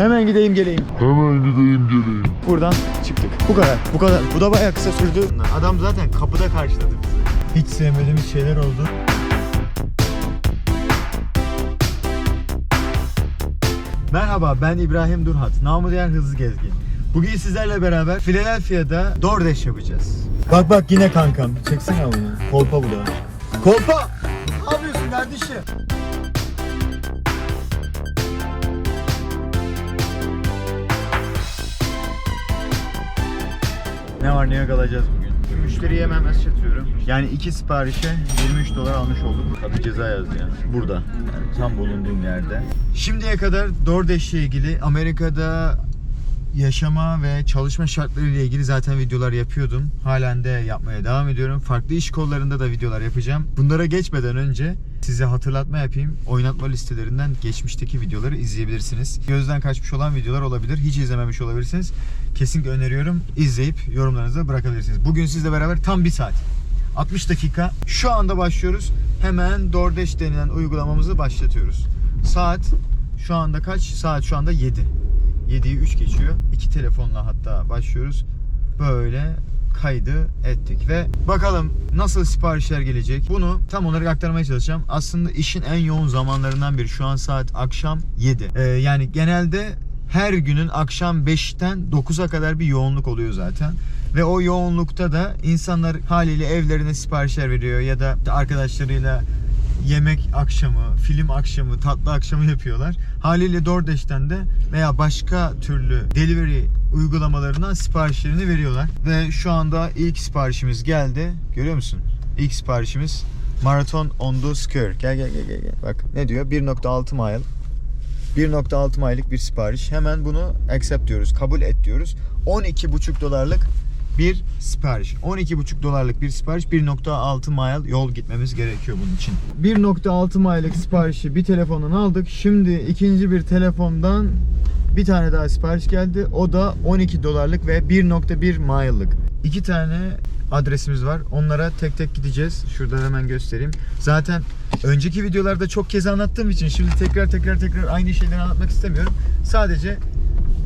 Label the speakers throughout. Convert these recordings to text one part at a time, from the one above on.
Speaker 1: Hemen gideyim geleyim.
Speaker 2: Hemen gideyim geleyim.
Speaker 1: Buradan çıktık. Bu kadar. Bu kadar. Bu da bayağı kısa sürdü. Adam zaten kapıda karşıladı bizi. Hiç sevmediğimiz şeyler oldu. Merhaba ben İbrahim Durhat. Namı diğer hızlı gezgin. Bugün sizlerle beraber Philadelphia'da DoorDash yapacağız. Bak bak yine kankam. Çeksene onu. Kolpa bu da. Kolpa! Ne yapıyorsun kardeşim? Ne var ne yok alacağız bugün. Müşteriye hemen mesaj atıyorum. Yani iki siparişe 23 dolar almış olduk. Tabi ceza yazdı yani. Burada. Yani tam bulunduğum yerde. Şimdiye kadar DoorDash ile ilgili Amerika'da yaşama ve çalışma şartları ile ilgili zaten videolar yapıyordum. Halen de yapmaya devam ediyorum. Farklı iş kollarında da videolar yapacağım. Bunlara geçmeden önce size hatırlatma yapayım. Oynatma listelerinden geçmişteki videoları izleyebilirsiniz. Gözden kaçmış olan videolar olabilir. Hiç izlememiş olabilirsiniz. Kesinlikle öneriyorum. İzleyip yorumlarınızı bırakabilirsiniz. Bugün sizle beraber tam bir saat. 60 dakika. Şu anda başlıyoruz. Hemen DoorDash denilen uygulamamızı başlatıyoruz. Saat şu anda kaç? Saat şu anda 7. 7'yi 3 geçiyor. İki telefonla hatta başlıyoruz. Böyle kaydı ettik ve bakalım nasıl siparişler gelecek. Bunu tam olarak aktarmaya çalışacağım. Aslında işin en yoğun zamanlarından biri. Şu an saat akşam 7. Ee, yani genelde her günün akşam 5'ten 9'a kadar bir yoğunluk oluyor zaten. Ve o yoğunlukta da insanlar haliyle evlerine siparişler veriyor ya da arkadaşlarıyla yemek akşamı, film akşamı, tatlı akşamı yapıyorlar. Haliyle DoorDash'ten de veya başka türlü delivery uygulamalarından siparişlerini veriyorlar. Ve şu anda ilk siparişimiz geldi. Görüyor musun? İlk siparişimiz Marathon on the Square. Gel gel gel gel. Bak ne diyor? 1.6 mile. 1.6 mile'lik bir sipariş. Hemen bunu accept diyoruz. Kabul et diyoruz. 12,5 dolarlık bir sipariş. 12,5 dolarlık bir sipariş 1.6 mile yol gitmemiz gerekiyor bunun için. 1.6 mile'lik siparişi bir telefondan aldık. Şimdi ikinci bir telefondan bir tane daha sipariş geldi. O da 12 dolarlık ve 1.1 mile'lık. İki tane adresimiz var. Onlara tek tek gideceğiz. Şurada hemen göstereyim. Zaten önceki videolarda çok kez anlattığım için şimdi tekrar tekrar tekrar aynı şeyleri anlatmak istemiyorum. Sadece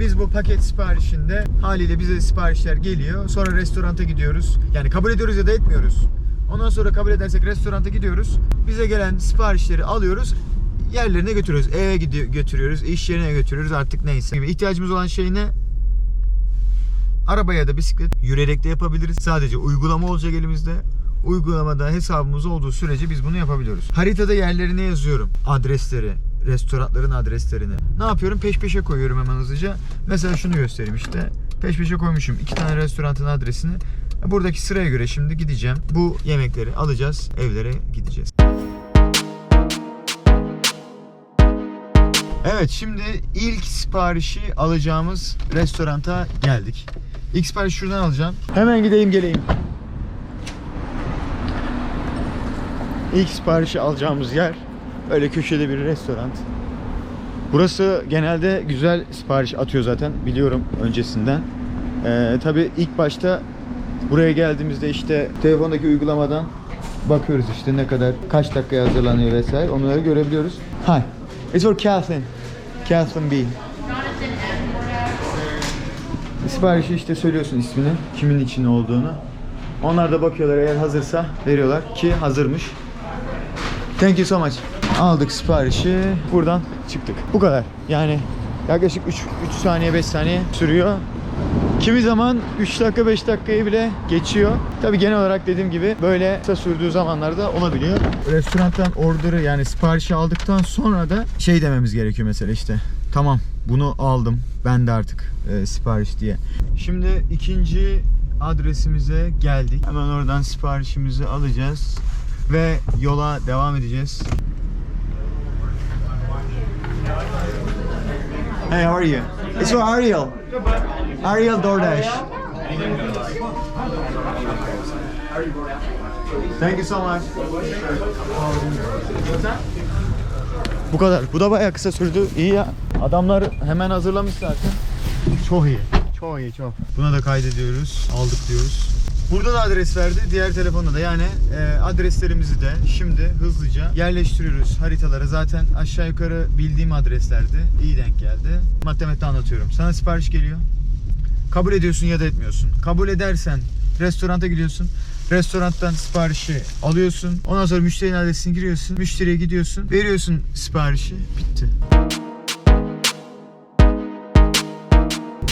Speaker 1: biz bu paket siparişinde haliyle bize siparişler geliyor. Sonra restoranta gidiyoruz. Yani kabul ediyoruz ya da etmiyoruz. Ondan sonra kabul edersek restoranta gidiyoruz. Bize gelen siparişleri alıyoruz. Yerlerine götürüyoruz. Eve gidiyor, götürüyoruz. iş yerine götürüyoruz artık neyse. Gibi İhtiyacımız olan şey ne? Araba da bisiklet yürüyerek de yapabiliriz. Sadece uygulama olacak elimizde. Uygulamada hesabımız olduğu sürece biz bunu yapabiliyoruz. Haritada yerlerine yazıyorum. Adresleri, restoranların adreslerini. Ne yapıyorum? Peş peşe koyuyorum hemen hızlıca. Mesela şunu göstereyim işte. Peş peşe koymuşum iki tane restoranın adresini. Buradaki sıraya göre şimdi gideceğim. Bu yemekleri alacağız, evlere gideceğiz. Evet şimdi ilk siparişi alacağımız restoranta geldik. İlk siparişi şuradan alacağım. Hemen gideyim geleyim. İlk siparişi alacağımız yer öyle köşede bir restoran. Burası genelde güzel sipariş atıyor zaten biliyorum öncesinden. Ee, tabii ilk başta buraya geldiğimizde işte telefondaki uygulamadan bakıyoruz işte ne kadar kaç dakikaya hazırlanıyor vesaire onları görebiliyoruz. Hi. It's for Kathleen. Kathleen B. Siparişi işte söylüyorsun ismini, kimin için olduğunu. Onlar da bakıyorlar eğer hazırsa veriyorlar ki hazırmış. Thank you so much. Aldık siparişi. Buradan çıktık. Bu kadar. Yani yaklaşık 3, 3 saniye 5 saniye sürüyor. Kimi zaman 3 dakika 5 dakikayı bile geçiyor. Tabi genel olarak dediğim gibi böyle kısa sürdüğü zamanlarda olabiliyor. Restorantan order'ı yani siparişi aldıktan sonra da şey dememiz gerekiyor mesela işte. Tamam bunu aldım. Ben de artık e, sipariş diye. Şimdi ikinci adresimize geldik. Hemen oradan siparişimizi alacağız ve yola devam edeceğiz. Hey, how are you? It's for Ariel. Ariel DoorDash. Thank you so much. Bu kadar. Bu da bayağı kısa sürdü. İyi ya. Adamlar hemen hazırlamış zaten. Çok iyi. Çok iyi çok. Buna da kaydediyoruz. Aldık diyoruz. Burada da adres verdi. Diğer telefonda da yani e, adreslerimizi de şimdi hızlıca yerleştiriyoruz haritalara. Zaten aşağı yukarı bildiğim adreslerdi. İyi denk geldi. Matematiği anlatıyorum. Sana sipariş geliyor. Kabul ediyorsun ya da etmiyorsun. Kabul edersen restoranta gidiyorsun. Restorantan siparişi alıyorsun. Ondan sonra müşterinin adresini giriyorsun. Müşteriye gidiyorsun. Veriyorsun siparişi. Bitti.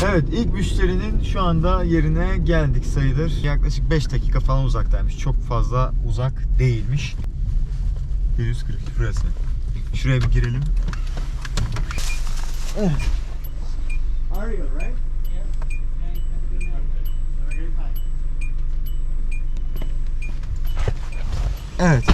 Speaker 1: Evet ilk müşterinin şu anda yerine geldik sayılır. Yaklaşık 5 dakika falan uzaktaymış. Çok fazla uzak değilmiş. 140 burası. Şuraya bir girelim. Evet. Are you right? Evet.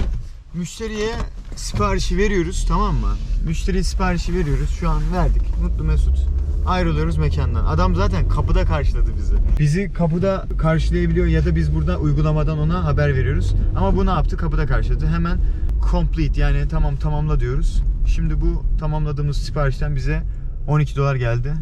Speaker 1: Müşteriye siparişi veriyoruz tamam mı? Müşteriye siparişi veriyoruz. Şu an verdik. Mutlu Mesut. Ayrılıyoruz mekandan. Adam zaten kapıda karşıladı bizi. Bizi kapıda karşılayabiliyor ya da biz burada uygulamadan ona haber veriyoruz. Ama bu ne yaptı? Kapıda karşıladı. Hemen complete yani tamam tamamla diyoruz. Şimdi bu tamamladığımız siparişten bize 12 dolar geldi.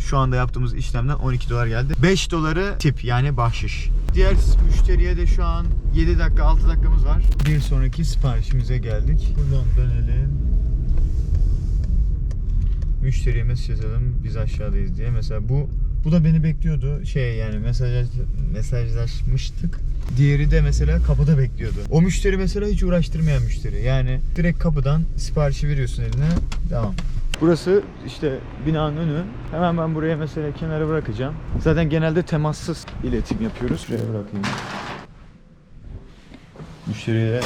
Speaker 1: Şu anda yaptığımız işlemden 12 dolar geldi. 5 doları tip yani bahşiş. Diğer müşteriye de şu an 7 dakika 6 dakikamız var. Bir sonraki siparişimize geldik. Buradan dönelim. Müşteriye mesaj yazalım biz aşağıdayız diye. Mesela bu bu da beni bekliyordu. Şey yani mesaj mesajlaşmıştık. Diğeri de mesela kapıda bekliyordu. O müşteri mesela hiç uğraştırmayan müşteri. Yani direkt kapıdan siparişi veriyorsun eline. Devam. Burası işte binanın önü. Hemen ben buraya mesela kenara bırakacağım. Zaten genelde temassız iletim yapıyoruz. Şuraya bırakayım. Müşteriye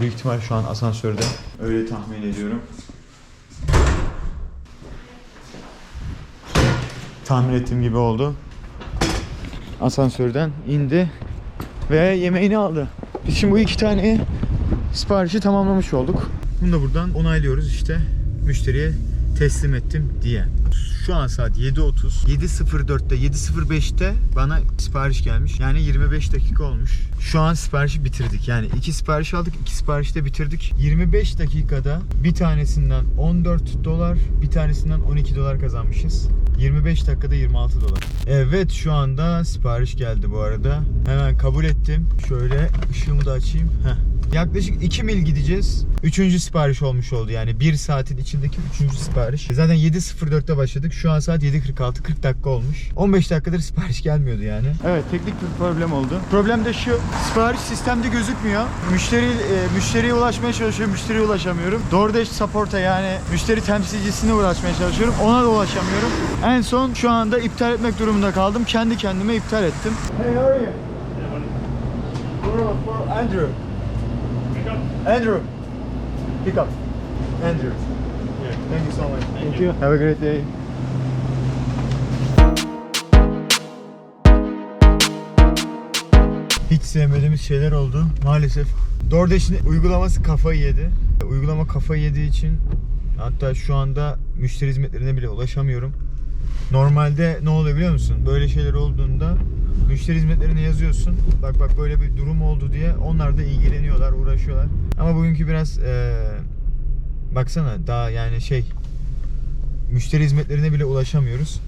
Speaker 1: büyük ihtimal şu an asansörde. Öyle tahmin ediyorum. Tahmin ettiğim gibi oldu. Asansörden indi ve yemeğini aldı. Biz şimdi bu iki tane siparişi tamamlamış olduk. Bunu da buradan onaylıyoruz işte müşteriye teslim ettim diye. Şu an saat 7.30. 7.04'te 7.05'te bana sipariş gelmiş. Yani 25 dakika olmuş. Şu an siparişi bitirdik. Yani iki sipariş aldık. iki sipariş de bitirdik. 25 dakikada bir tanesinden 14 dolar, bir tanesinden 12 dolar kazanmışız. 25 dakikada 26 dolar. Evet şu anda sipariş geldi bu arada. Hemen kabul ettim. Şöyle ışığımı da açayım. Heh. Yaklaşık 2 mil gideceğiz. Üçüncü sipariş olmuş oldu yani. 1 saatin içindeki üçüncü sipariş. Zaten 7.04'te başladık. Şu an saat 7.46. 40 dakika olmuş. 15 dakikadır sipariş gelmiyordu yani. Evet teknik bir problem oldu. Problem de şu. Sipariş sistemde gözükmüyor. Müşteri e, müşteriye ulaşmaya çalışıyorum. Müşteriye ulaşamıyorum. DoorDash support'a yani müşteri temsilcisine ulaşmaya çalışıyorum. Ona da ulaşamıyorum. En son şu anda iptal etmek durumunda kaldım. Kendi kendime iptal ettim. Hey how are you? For, for Andrew. Andrew. Pick up. Andrew. Thank you so much.
Speaker 2: Thank you.
Speaker 1: Have a great day. Hiç sevmediğimiz şeyler oldu. Maalesef DoorDash'in uygulaması kafayı yedi. Uygulama kafayı yediği için hatta şu anda müşteri hizmetlerine bile ulaşamıyorum. Normalde ne oluyor biliyor musun? Böyle şeyler olduğunda müşteri hizmetlerine yazıyorsun. Bak bak böyle bir durum oldu diye. Onlar da ilgileniyorlar, uğraşıyorlar. Ama bugünkü biraz eee, baksana daha yani şey müşteri hizmetlerine bile ulaşamıyoruz.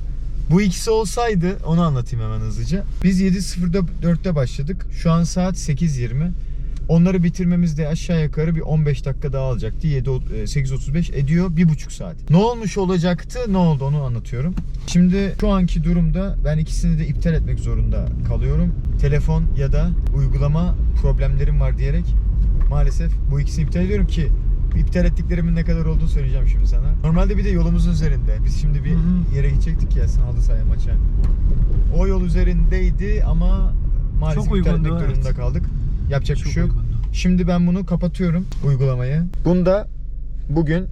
Speaker 1: Bu ikisi olsaydı onu anlatayım hemen hızlıca. Biz 7.04'te başladık. Şu an saat 8.20. Onları bitirmemiz de aşağı yukarı bir 15 dakika daha alacaktı. 7, 8.35 ediyor bir buçuk saat. Ne olmuş olacaktı? Ne oldu onu anlatıyorum. Şimdi şu anki durumda ben ikisini de iptal etmek zorunda kalıyorum. Telefon ya da uygulama problemlerim var diyerek maalesef bu ikisini iptal ediyorum ki iptal ettiklerimin ne kadar olduğunu söyleyeceğim şimdi sana. Normalde bir de yolumuzun üzerinde. Biz şimdi bir yere gidecektik ya halı sahaya maça. O yol üzerindeydi ama maalesef
Speaker 2: Çok
Speaker 1: iptal
Speaker 2: uygundu,
Speaker 1: etmek
Speaker 2: evet.
Speaker 1: durumunda kaldık. Yapacak bir
Speaker 2: Çok
Speaker 1: şey yok. Şimdi ben bunu kapatıyorum uygulamayı. Bunda bugün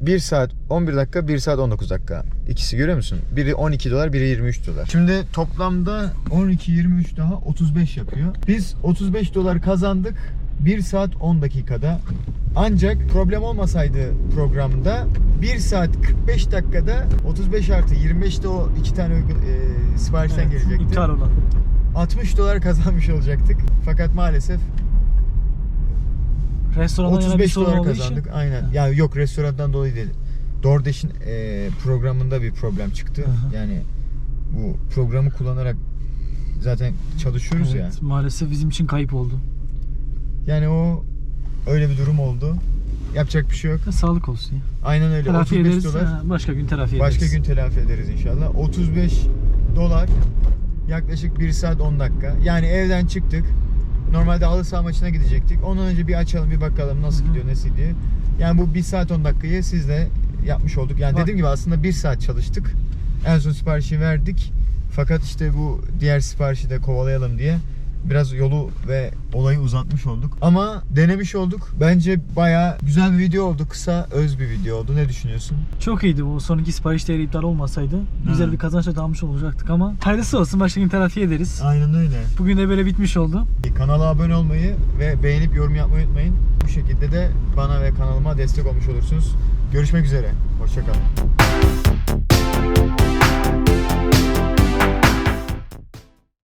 Speaker 1: 1 saat 11 dakika 1 saat 19 dakika. İkisi görüyor musun? Biri 12 dolar biri 23 dolar. Şimdi toplamda 12 23 daha 35 yapıyor. Biz 35 dolar kazandık 1 saat 10 dakikada. Ancak problem olmasaydı programda 1 saat 45 dakikada 35 artı 25'te o iki tane uygun, e, siparişten
Speaker 2: Evet,
Speaker 1: gelecekti.
Speaker 2: İptal olan.
Speaker 1: 60 dolar kazanmış olacaktık. Fakat maalesef
Speaker 2: Restorandan yana bir
Speaker 1: 35
Speaker 2: sorun
Speaker 1: dolar kazandık.
Speaker 2: için.
Speaker 1: Aynen.
Speaker 2: Ha.
Speaker 1: Ya yok restorandan dolayı değil. DoorDash'in e, programında bir problem çıktı.
Speaker 2: Hı.
Speaker 1: Yani bu programı kullanarak zaten çalışıyoruz ya.
Speaker 2: Evet, Maalesef bizim için kayıp oldu.
Speaker 1: Yani o öyle bir durum oldu. Yapacak bir şey yok.
Speaker 2: Ya, sağlık olsun ya.
Speaker 1: Aynen öyle.
Speaker 2: Telafi
Speaker 1: 35
Speaker 2: ederiz.
Speaker 1: dolar.
Speaker 2: ha, başka gün telafi ederiz.
Speaker 1: Başka gün telafi ederiz inşallah. 35 dolar yaklaşık 1 saat 10 dakika. Yani evden çıktık. Normalde halı saha maçına gidecektik. Ondan önce bir açalım bir bakalım nasıl gidiyor nasıl gidiyor. Yani bu 1 saat 10 dakikayı sizle yapmış olduk. Yani
Speaker 2: Bak.
Speaker 1: dediğim gibi aslında 1 saat çalıştık. En son siparişi verdik. Fakat işte bu diğer siparişi de kovalayalım diye biraz yolu ve olayı uzatmış olduk. Ama denemiş olduk. Bence baya güzel bir video oldu. Kısa, öz bir video oldu. Ne düşünüyorsun?
Speaker 2: Çok iyiydi bu. Son iki sipariş değeri iptal olmasaydı. Güzel
Speaker 1: Ha.
Speaker 2: bir kazançla almış olacaktık ama hayırlısı olsun. Başka gün telafi ederiz.
Speaker 1: Aynen öyle.
Speaker 2: Bugün de böyle bitmiş oldu.
Speaker 1: Kanala abone olmayı ve beğenip yorum yapmayı unutmayın. Bu şekilde de bana ve kanalıma destek olmuş olursunuz. Görüşmek üzere. Hoşçakalın.